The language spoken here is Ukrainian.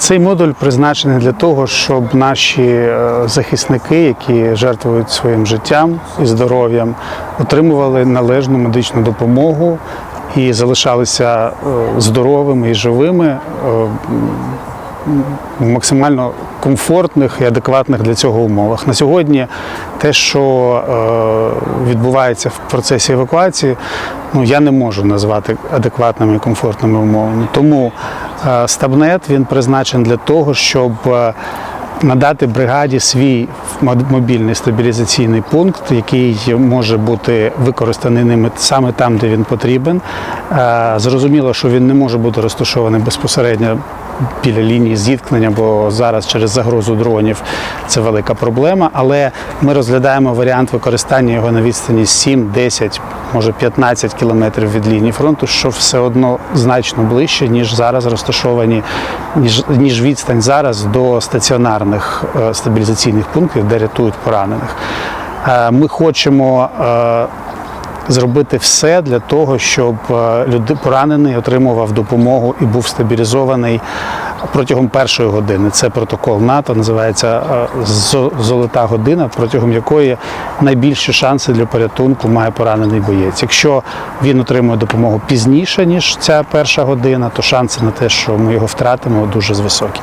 Цей модуль призначений для того, щоб наші е, захисники, які жертвують своїм життям і здоров'ям, отримували належну медичну допомогу і залишалися е, здоровими і живими е, в максимально комфортних і адекватних для цього умовах. На сьогодні те, що відбувається в процесі евакуації, ну я не можу назвати адекватними і комфортними умовами. Тому стабнет він призначений для того, щоб е, надати бригаді свій мобільний стабілізаційний пункт, який може бути використаний ними саме там, де він потрібен. Е, Зрозуміло, що він не може бути розташований безпосередньо біля лінії зіткнення, бо зараз через загрозу дронів це велика проблема. Але ми розглядаємо варіант використання його на відстані 7, 10, може 15 кілометрів від лінії фронту, що все одно значно ближче, ніж зараз розташовані, ніж, ніж відстань зараз до стаціонарних е, стабілізаційних пунктів, де рятують поранених. Е, Ми хочемо е, зробити все для того, щоб е, люди поранений отримував допомогу і був стабілізований протягом першої години. Це протокол НАТО, називається е, золота година, протягом якої найбільші шанси для порятунку має поранений боєць. Якщо він отримує допомогу пізніше ніж ця перша година, то шанси на те, що ми його втратимо, дуже високі.